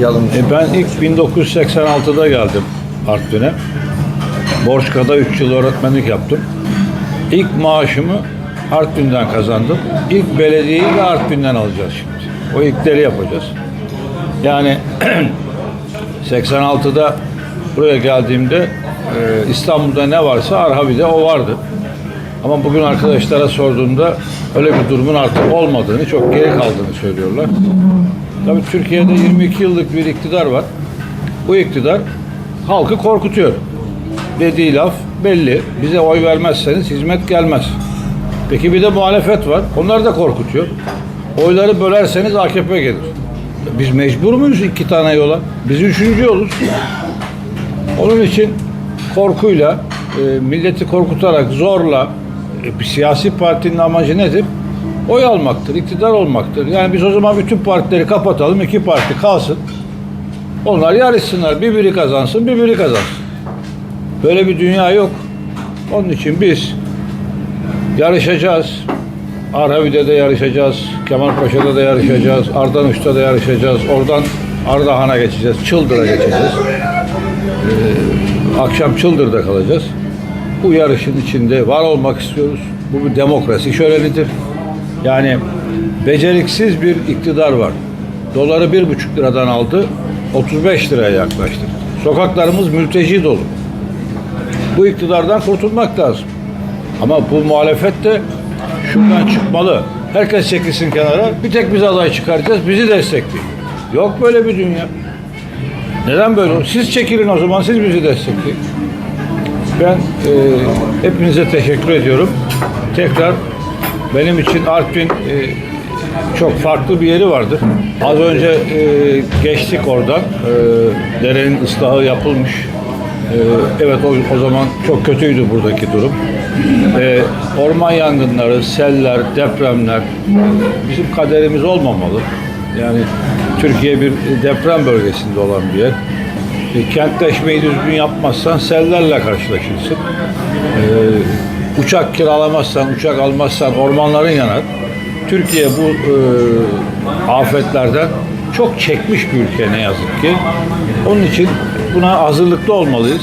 Yalın. E ben ilk 1986'da geldim Artvin'e. Borçka'da 3 yıl öğretmenlik yaptım. İlk maaşımı Artvin'den kazandım. İlk belediyeyi de Artvin'den alacağız şimdi. O ilkleri yapacağız. Yani 86'da buraya geldiğimde e, İstanbul'da ne varsa Arhavi'de o vardı. Ama bugün arkadaşlara sorduğumda öyle bir durumun artık olmadığını, çok geri kaldığını söylüyorlar. Tabii Türkiye'de 22 yıllık bir iktidar var. Bu iktidar halkı korkutuyor. Dediği laf belli. Bize oy vermezseniz hizmet gelmez. Peki bir de muhalefet var. Onlar da korkutuyor. Oyları bölerseniz AKP gelir. Biz mecbur muyuz iki tane yola? Biz üçüncü yoluz. Onun için korkuyla, e, milleti korkutarak, zorla e, bir siyasi partinin amacı nedir? Oy almaktır, iktidar olmaktır. Yani biz o zaman bütün partileri kapatalım, iki parti kalsın. Onlar yarışsınlar, bir biri kazansın, bir biri kazansın. Böyle bir dünya yok. Onun için biz yarışacağız. Arhavi'de de yarışacağız, Kemalpaşa'da da yarışacağız, Ardanuç'ta da yarışacağız, oradan Ardahan'a geçeceğiz, Çıldır'a geçeceğiz. Akşam Çıldır'da kalacağız. Bu yarışın içinde var olmak istiyoruz. Bu bir demokrasi şölenidir. Yani beceriksiz bir iktidar var. Doları bir buçuk liradan aldı, 35 liraya yaklaştı. Sokaklarımız mülteci dolu. Bu iktidardan kurtulmak lazım. Ama bu muhalefet de şuradan çıkmalı. Herkes çekilsin kenara. Bir tek biz aday çıkaracağız. Bizi destekleyin. Yok böyle bir dünya. Neden böyle? Siz çekilin o zaman. Siz bizi destekleyin. Ben e, hepinize teşekkür ediyorum. Tekrar benim için Artvin e, çok farklı bir yeri vardır. Az önce e, geçtik oradan. E, derenin ıslahı yapılmış. E, evet o, o zaman çok kötüydü buradaki durum. E, orman yangınları, seller, depremler bizim kaderimiz olmamalı. Yani Türkiye bir deprem bölgesinde olan bir yer. E, kentleşmeyi düzgün yapmazsan sellerle karşılaşırsın. E, uçak kiralamazsan, uçak almazsan ormanların yanar. Türkiye bu e, afetlerden çok çekmiş bir ülke ne yazık ki. Onun için buna hazırlıklı olmalıyız.